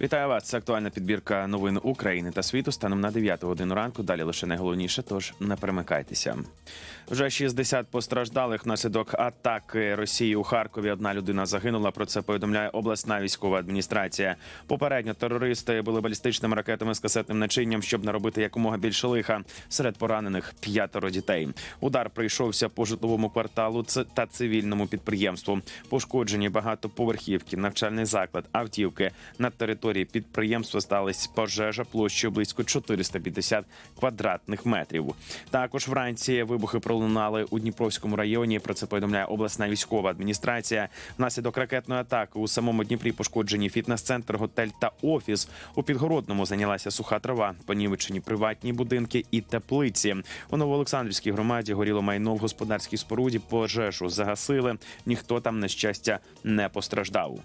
Вітаю вас. Це актуальна підбірка новин України та світу станом на 9 годину ранку. Далі лише найголовніше, тож не перемикайтеся. Вже 60 постраждалих внаслідок атаки Росії у Харкові. Одна людина загинула. Про це повідомляє обласна військова адміністрація. Попередньо терористи були балістичними ракетами з касетним начинням, щоб наробити якомога більше лиха. Серед поранених п'ятеро дітей. Удар прийшовся по житловому кварталу та цивільному підприємству. Пошкоджені багатоповерхівки, навчальний заклад, автівки. На території підприємства сталася пожежа площею близько 450 квадратних метрів. Також вранці вибухи пролунали у Дніпровському районі. Про це повідомляє обласна військова адміністрація. Внаслідок ракетної атаки у самому Дніпрі пошкоджені фітнес-центр, готель та офіс. У Підгородному зайнялася суха трава, понівечені приватні будинки і теплиці. У Новоолександрівській громаді горіло майно в господарській споруді. Пожежу загасили. Ніхто там на щастя не постраждав.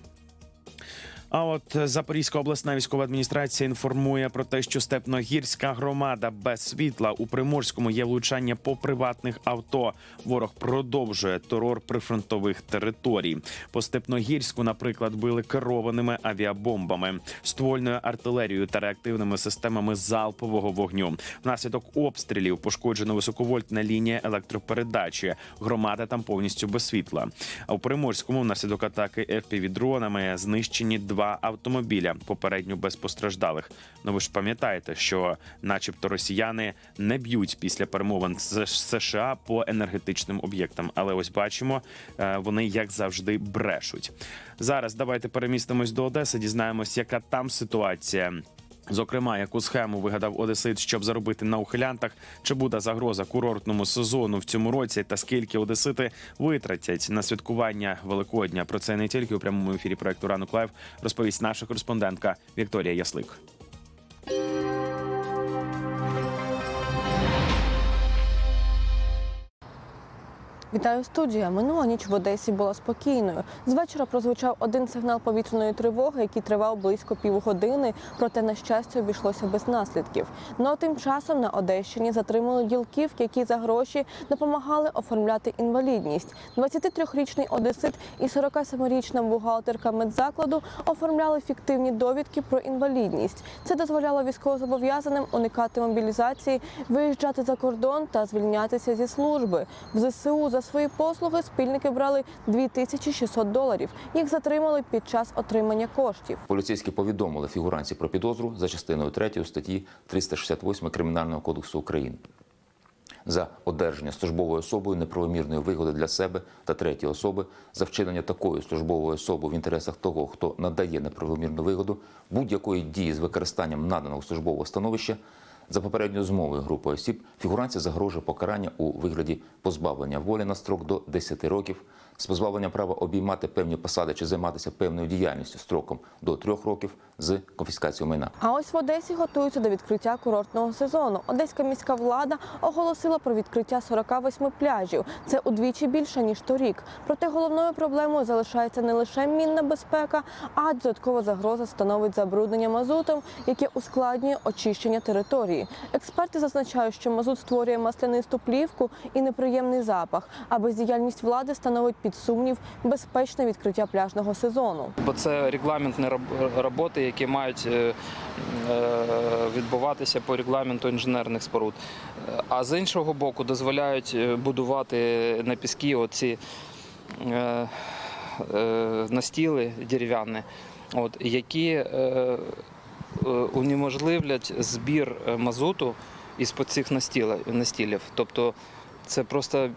А от Запорізька обласна військова адміністрація інформує про те, що степногірська громада без світла у Приморському є влучання по приватних авто. Ворог продовжує терор прифронтових територій. По степногірську, наприклад, били керованими авіабомбами, ствольною артилерією та реактивними системами залпового вогню. Внаслідок обстрілів пошкоджено високовольтна лінія електропередачі. Громада там повністю без світла. А у Приморському внаслідок атаки fpv дронами знищені два автомобіля, попередньо без постраждалих. Ну ви ж пам'ятаєте, що, начебто, росіяни не б'ють після перемовин з США по енергетичним об'єктам. Але ось бачимо, е, вони як завжди брешуть. Зараз давайте перемістимось до Одеси. Дізнаємось, яка там ситуація. Зокрема, яку схему вигадав Одесит, щоб заробити на ухилянтах, чи буде загроза курортному сезону в цьому році, та скільки Одесити витратять на святкування Великодня. Про це не тільки у прямому ефірі проекту Ранок Лайв розповість наша кореспондентка Вікторія Яслик. Вітаю студія. Минула ніч в Одесі була спокійною. З вечора прозвучав один сигнал повітряної тривоги, який тривав близько півгодини, проте на щастя обійшлося без наслідків. Ну а тим часом на Одещині затримали ділківки, які за гроші допомагали оформляти інвалідність. 23-річний одесит і 47-річна бухгалтерка медзакладу оформляли фіктивні довідки про інвалідність. Це дозволяло військовозобов'язаним уникати мобілізації, виїжджати за кордон та звільнятися зі служби. В ЗСУ за свої послуги спільники брали 2600 доларів. Їх затримали під час отримання коштів. Поліцейські повідомили фігуранці про підозру за частиною 3 статті 368 Кримінального кодексу України за одержання службовою особою неправомірної вигоди для себе та третьої особи за вчинення такої службової особи в інтересах того, хто надає неправомірну вигоду будь-якої дії з використанням наданого службового становища. За попередньою змовою групи осіб фігуранці загрожує покарання у вигляді позбавлення волі на строк до 10 років, з позбавленням права обіймати певні посади чи займатися певною діяльністю строком до 3 років з конфіскацією майна. А ось в Одесі готуються до відкриття курортного сезону. Одеська міська влада оголосила про відкриття 48 пляжів. Це удвічі більше ніж торік. Проте головною проблемою залишається не лише мінна безпека, а додаткова загроза становить забруднення мазутом, яке ускладнює очищення території. Експерти зазначають, що мазут створює маслянисту плівку і неприємний запах. А бездіяльність влади становить під сумнів безпечне відкриття пляжного сезону. бо це регламентні роботи, які мають е, е, відбуватися по регламенту інженерних споруд. А з іншого боку, дозволяють е, будувати на піскі оці настіли дерев'яні, які унеможливлять збір е, мазуту із по цих настілів. Тобто це просто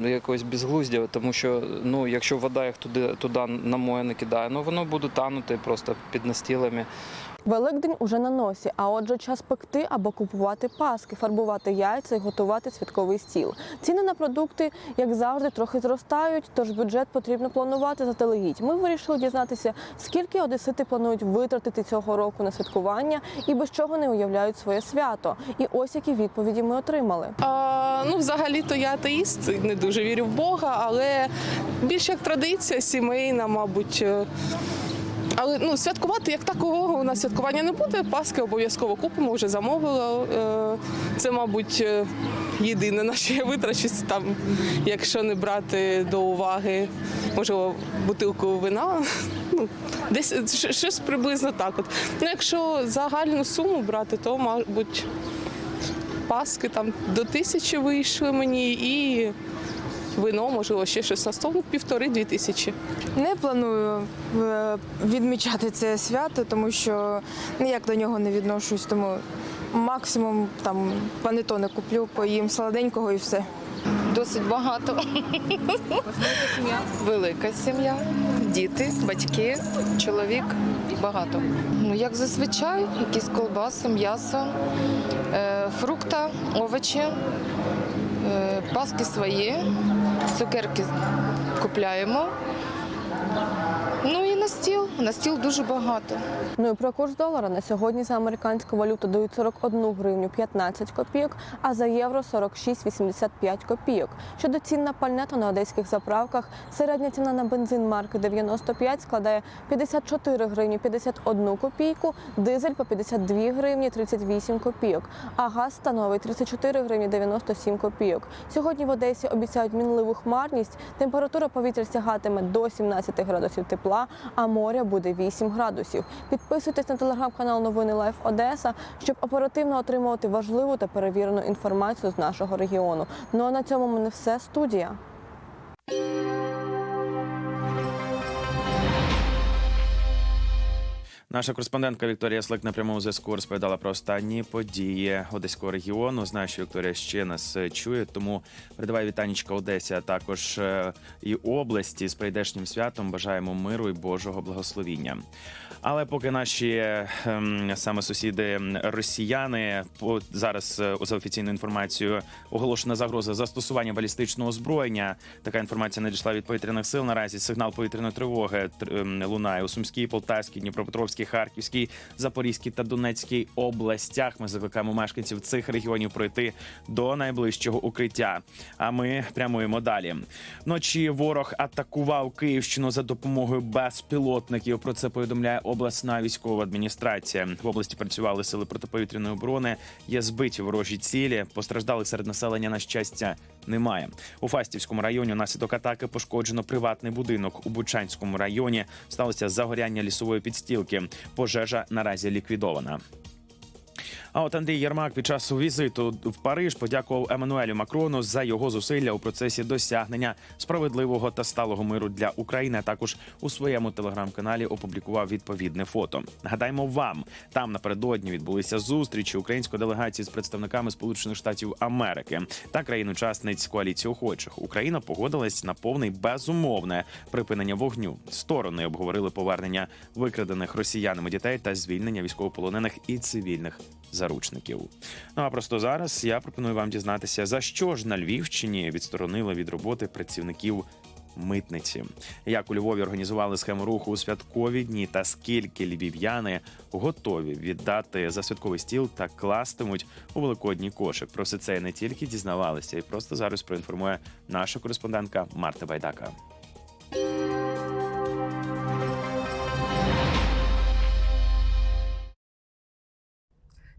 якось безглуздя, тому що ну, якщо вода їх туди, туди на море не кидає, ну воно буде танути просто під настілами. Великдень уже на носі, а отже, час пекти або купувати паски, фарбувати яйця і готувати святковий стіл. Ціни на продукти, як завжди, трохи зростають, тож бюджет потрібно планувати заздалегідь. Ми вирішили дізнатися, скільки одесити планують витратити цього року на святкування і без чого не уявляють своє свято. І ось які відповіді ми отримали. А, ну, взагалі-то я атеїст, не дуже вірю в Бога, але більш як традиція сімейна, мабуть. Але ну, святкувати як такого у нас святкування не буде. Паски обов'язково купимо, вже замовила. Е, Це, мабуть, е, єдине, на що я витрачусь там, якщо не брати до уваги, можливо, бутилку вина. Ну, десь щось приблизно так. От. Ну, якщо загальну суму брати, то, мабуть, паски там до тисячі вийшли мені і вино, можливо, ще щось на стол, ну, півтори-дві тисячі. Не планую е, відмічати це свято, тому що ніяк до нього не відношусь. Тому максимум там панетони куплю, поїм солоденького і все. Досить багато. Велика сім'я, діти, батьки, чоловік. Багато. Ну, як зазвичай, якісь колбаси, м'ясо, е, фрукта, овочі, е, паски свої, цукерки купляємо. Стіл. На стіл дуже багато. Ну і про курс долара на сьогодні за американську валюту дають 41 гривню 15 копійок, а за євро 46,85 копійок. Щодо цін на пальне, то на одеських заправках середня ціна на бензин марки 95 складає 54 гривні 51 копійку, дизель по 52 гривні 38 копійок, а газ становить 34 гривні 97 копійок. Сьогодні в Одесі обіцяють мінливу хмарність. Температура повітря сягатиме до 17 градусів тепла, а моря буде 8 градусів. Підписуйтесь на телеграм-канал Новини Лайф Одеса, щоб оперативно отримувати важливу та перевірену інформацію з нашого регіону. Ну а на цьому мене все студія. Наша кореспондентка Вікторія Слик на прямому зв'язку розповідала про останні події одеського регіону. Знаю, що Вікторія ще нас чує, тому передавай вітанічка Одесі, а також е, і області з прийдешнім святом. Бажаємо миру і Божого благословіння. Але поки наші ем, саме сусіди росіяни по зараз е, за офіційною інформацією оголошена загроза застосування балістичного озброєння. Така інформація надійшла від повітряних сил. Наразі сигнал повітряної тривоги тр- ем, лунає у Сумській, Полтавській, Дніпропетровській, Харківській, Запорізькій та Донецькій областях. Ми закликаємо мешканців цих регіонів пройти до найближчого укриття. А ми прямуємо далі. Вночі ворог атакував Київщину за допомогою безпілотників. Про це повідомляє обласна військова адміністрація. В області працювали сили протиповітряної оборони. Є збиті ворожі цілі. Постраждалих серед населення на щастя немає. У Фастівському районі внаслідок атаки пошкоджено приватний будинок. У Бучанському районі сталося загоряння лісової підстілки. Пожежа наразі ліквідована. А от Андрій Єрмак під час візиту в Париж подякував Еммануелю Макрону за його зусилля у процесі досягнення справедливого та сталого миру для України. Також у своєму телеграм-каналі опублікував відповідне фото. Нагадаємо вам, там напередодні відбулися зустрічі української делегації з представниками Сполучених Штатів Америки та країн-учасниць коаліції охочих. Україна погодилась на повне й безумовне припинення вогню. Сторони обговорили повернення викрадених росіянами дітей та звільнення військовополонених і цивільних заручників. Ну а просто зараз я пропоную вам дізнатися, за що ж на Львівщині відсторонили від роботи працівників. Митниці, як у Львові організували схему руху у святкові дні, та скільки львів'яни готові віддати за святковий стіл та кластимуть у великодній кошик. Про все це не тільки дізнавалися, і просто зараз проінформує наша кореспондентка Марта Байдака.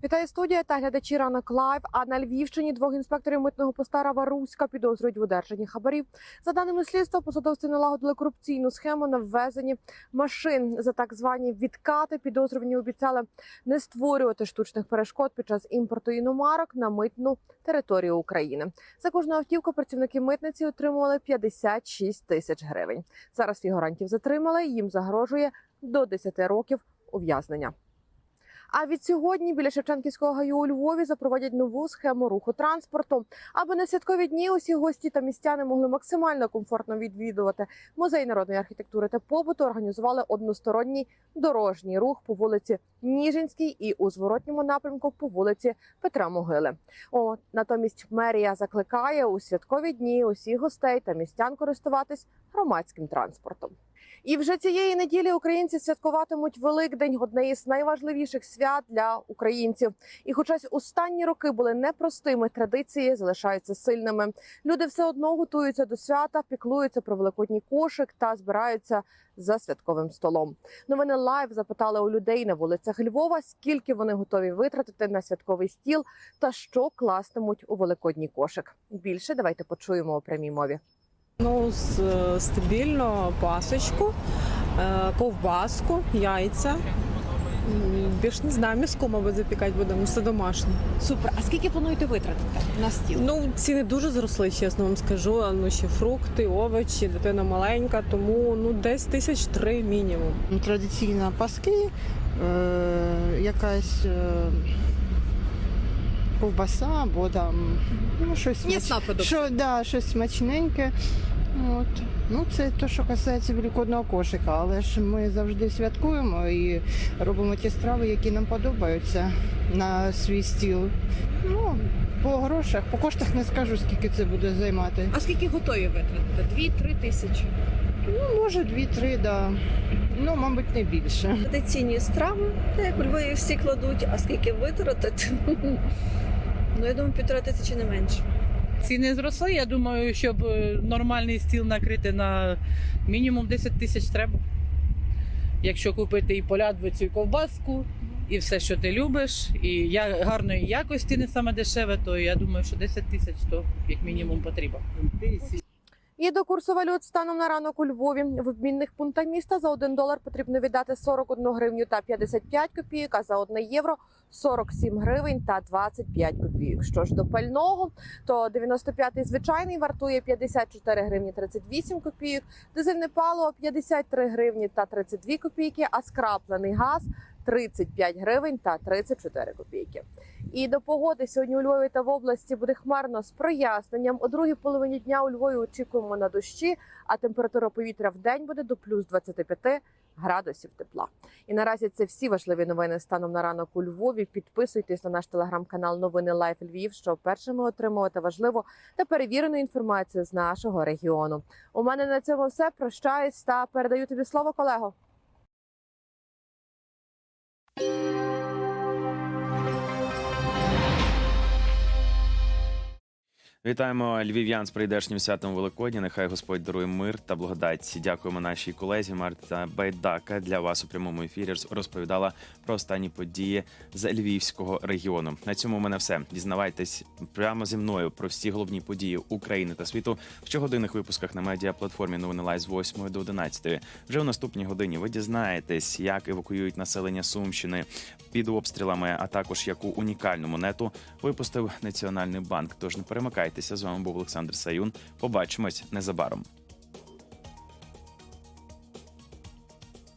Вітаю студія та глядачі ранок лайв. А на Львівщині двох інспекторів митного поста Раваруська підозрюють в одержанні хабарів. За даними слідства, посадовці налагодили корупційну схему на ввезенні машин за так звані відкати. Підозрювані обіцяли не створювати штучних перешкод під час імпорту іномарок на митну територію України. За кожну автівку працівники митниці отримували 56 тисяч гривень. Зараз фігурантів затримали. Їм загрожує до 10 років ув'язнення. А від сьогодні біля Шевченківського гаю у Львові запровадять нову схему руху транспорту. Аби на святкові дні усі гості та містяни могли максимально комфортно відвідувати музей народної архітектури та побуту. Організували односторонній дорожній рух по вулиці Ніжинській і у зворотньому напрямку по вулиці Петра Могили. О, натомість мерія закликає у святкові дні усіх гостей та містян користуватись громадським транспортом. І вже цієї неділі українці святкуватимуть Великдень, одне із найважливіших свят для українців. І, хоча останні роки були непростими, традиції залишаються сильними. Люди все одно готуються до свята, піклуються про великодній кошик та збираються за святковим столом. Новини лайв запитали у людей на вулицях Львова, скільки вони готові витратити на святковий стіл та що кластимуть у великодній кошик. Більше давайте почуємо у прямій мові. Ну, стабільно пасочку, е, ковбаску, яйця. Більш не знаю, м'яско, мабуть, запікати будемо, все домашнє. Супер. А скільки плануєте витратити на стіл? Ну, ціни дуже зросли, чесно вам скажу. Ну, ще фрукти, овочі, дитина маленька, тому ну десь тисяч три мінімум. Ну, Традиційно паски, е, якась е, ковбаса або там ну, щось, М'ясна продукція. що, да, щось смачненьке. От. Ну, це те, що касається великодного кошика, але ж ми завжди святкуємо і робимо ті страви, які нам подобаються на свій стіл. Ну, по грошах, по коштах не скажу, скільки це буде займати. А скільки готові витратити? Дві-три тисячі. Ну, може, дві-три, да. Ну, мабуть, не більше. традиційні страви, так як у Львові всі кладуть, а скільки витратити? Ну, я думаю, півтора тисячі не менше. Ціни зросли. Я думаю, щоб е, нормальний стіл накрити на мінімум 10 тисяч треба. Якщо купити і полядвицю, і ковбаску, і все, що ти любиш, і гарної якості, не саме дешеве, то я думаю, що 10 тисяч то як мінімум потрібно. І до курсу валют станом на ранок у Львові в обмінних пунктах міста за 1 долар потрібно віддати 41 гривню та 55 копійок, а за 1 євро 47 гривень та 25 копійок. Що ж до пального, то 95-й звичайний вартує 54 гривні 38 копійок, дизельне паливо 53 гривні та 32 копійки, а скраплений газ 35 гривень та 34 копійки. І до погоди сьогодні у Львові та в області буде хмарно з проясненням. У другій половині дня у Львові очікуємо на дощі, а температура повітря в день буде до плюс 25 градусів тепла. І наразі це всі важливі новини станом на ранок у Львові. Підписуйтесь на наш телеграм-канал Новини Лайф Львів, щоб першими отримувати важливу та перевірену інформацію з нашого регіону. У мене на цьому все прощаюсь та передаю тобі слово, колего. Вітаємо львів'ян з прийдешнім святом Великодня. Нехай Господь дарує мир та благодать. Дякуємо нашій колезі Марта Байдака. Для вас у прямому ефірі роз- розповідала про останні події з львівського регіону. На цьому у мене все. Дізнавайтесь прямо зі мною про всі головні події України та світу в щогодинних випусках на медіаплатформі Новини Лайв з 8 до 11. Вже у наступній годині ви дізнаєтесь, як евакуюють населення Сумщини під обстрілами, а також яку унікальну монету випустив Національний банк. Тож не перемикайтеся. З вами був Олександр Саюн. Побачимось незабаром.